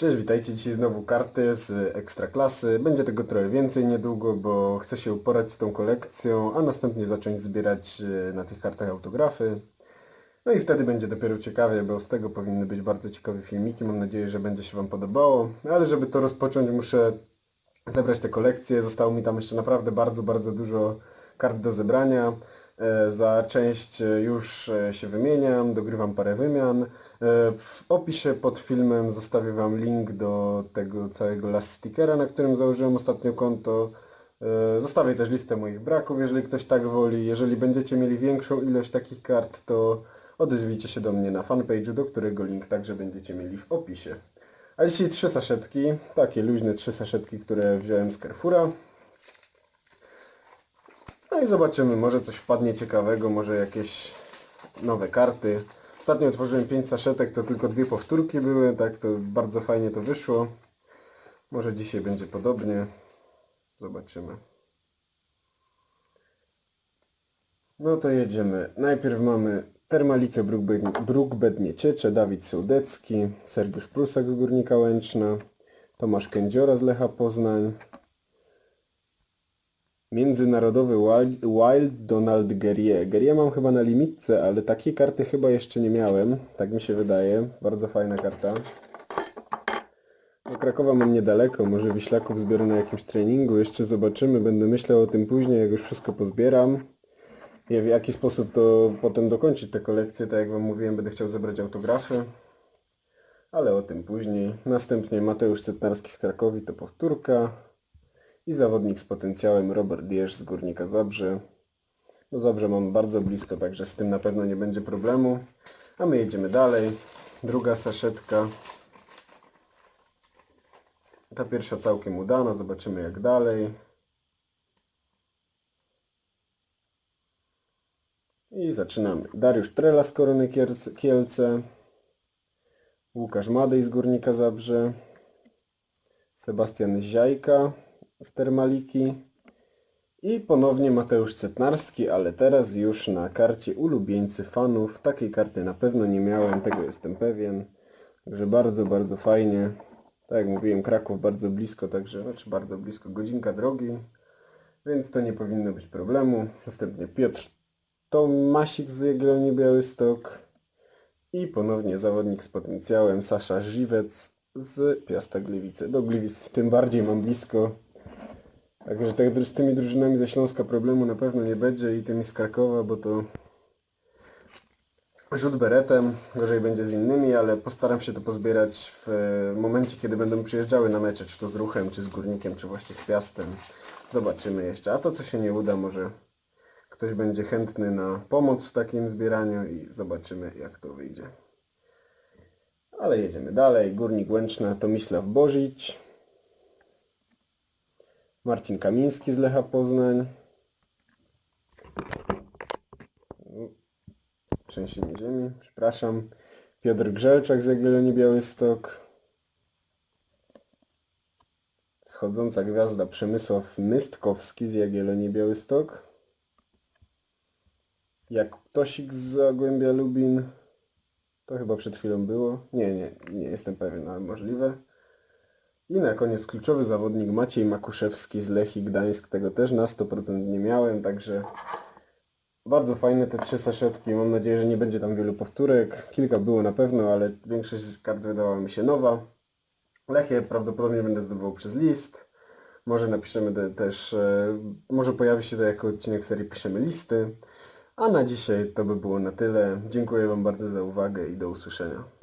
Cześć, witajcie. Dzisiaj znowu karty z Ekstraklasy. Będzie tego trochę więcej niedługo, bo chcę się uporać z tą kolekcją, a następnie zacząć zbierać e, na tych kartach autografy. No i wtedy będzie dopiero ciekawie, bo z tego powinny być bardzo ciekawe filmiki. Mam nadzieję, że będzie się Wam podobało. Ale żeby to rozpocząć, muszę zebrać te kolekcje. Zostało mi tam jeszcze naprawdę bardzo, bardzo dużo kart do zebrania. E, Za część e, już e, się wymieniam, dogrywam parę wymian. W opisie pod filmem zostawię Wam link do tego całego last stickera, na którym założyłem ostatnio konto. E, Zostawię też listę moich braków, jeżeli ktoś tak woli. Jeżeli będziecie mieli większą ilość takich kart, to odezwijcie się do mnie na fanpage'u, do którego link także będziecie mieli w opisie. A dzisiaj trzy saszetki, takie luźne trzy saszetki, które wziąłem z Carrefoura. No i zobaczymy, może coś wpadnie ciekawego, może jakieś nowe karty. Ostatnio otworzyłem 5 saszetek, to tylko dwie powtórki były, tak to bardzo fajnie to wyszło. Może dzisiaj będzie podobnie. Zobaczymy. No to jedziemy. Najpierw mamy Termalikę Brookbed- Brookbed Nieciecze, Dawid Sołdecki, Sergiusz Prusak z Górnika Łęczna, Tomasz Kędziora z Lecha Poznań, Międzynarodowy Wild, Wild Donald Guerrier. Guerrier mam chyba na limitce, ale takiej karty chyba jeszcze nie miałem. Tak mi się wydaje. Bardzo fajna karta. Do Krakowa mam niedaleko, może Wiślaków zbiorę na jakimś treningu. Jeszcze zobaczymy, będę myślał o tym później, jak już wszystko pozbieram. I w jaki sposób to potem dokończyć tę kolekcję. Tak jak Wam mówiłem, będę chciał zebrać autografy. Ale o tym później. Następnie Mateusz Cytnarski z Krakowi to powtórka. I zawodnik z potencjałem Robert Jesz z Górnika Zabrze. Do Zabrze mam bardzo blisko, także z tym na pewno nie będzie problemu. A my jedziemy dalej. Druga saszetka. Ta pierwsza całkiem udana, zobaczymy jak dalej. I zaczynamy. Dariusz Trela z Korony Kielce. Łukasz Madej z Górnika Zabrze. Sebastian Ziajka z Termaliki. I ponownie Mateusz Cetnarski, ale teraz już na karcie ulubieńcy fanów. Takiej karty na pewno nie miałem, tego jestem pewien. Także bardzo, bardzo fajnie. Tak jak mówiłem, Kraków bardzo blisko, także znaczy bardzo blisko, godzinka drogi. Więc to nie powinno być problemu. Następnie Piotr Tomasik z Jagiellonii Białystok. I ponownie zawodnik z potencjałem Sasza Żywec z Piasta Gliwice. Do Gliwic tym bardziej mam blisko. Także tak z tymi drużynami ze Śląska problemu na pewno nie będzie i tymi z Krakowa, bo to rzut beretem, gorzej będzie z innymi, ale postaram się to pozbierać w e, momencie, kiedy będą przyjeżdżały na mecze, czy to z Ruchem, czy z Górnikiem, czy właśnie z Piastem. Zobaczymy jeszcze, a to co się nie uda, może ktoś będzie chętny na pomoc w takim zbieraniu i zobaczymy jak to wyjdzie. Ale jedziemy dalej. Górnik Łęczna, Tomisław Bożyć. Marcin Kamiński z Lecha Poznań. Trzęsienie ziemi, przepraszam. Piotr Grzelczak z Jagiellonii Białystok. Schodząca gwiazda Przemysław Mystkowski z Jagiellonii Białystok. Jakub Tosik z Zagłębia Lubin. To chyba przed chwilą było. Nie, nie, nie jestem pewien, ale możliwe. I na koniec kluczowy zawodnik Maciej Makuszewski z Lechii Gdańsk. Tego też na 100% nie miałem, także bardzo fajne te trzy saszetki. Mam nadzieję, że nie będzie tam wielu powtórek. Kilka było na pewno, ale większość z kart wydawała mi się nowa. Lechie prawdopodobnie będę zdobywał przez list. Może napiszemy te, też, e, może pojawi się to jako odcinek serii Piszemy Listy. A na dzisiaj to by było na tyle. Dziękuję Wam bardzo za uwagę i do usłyszenia.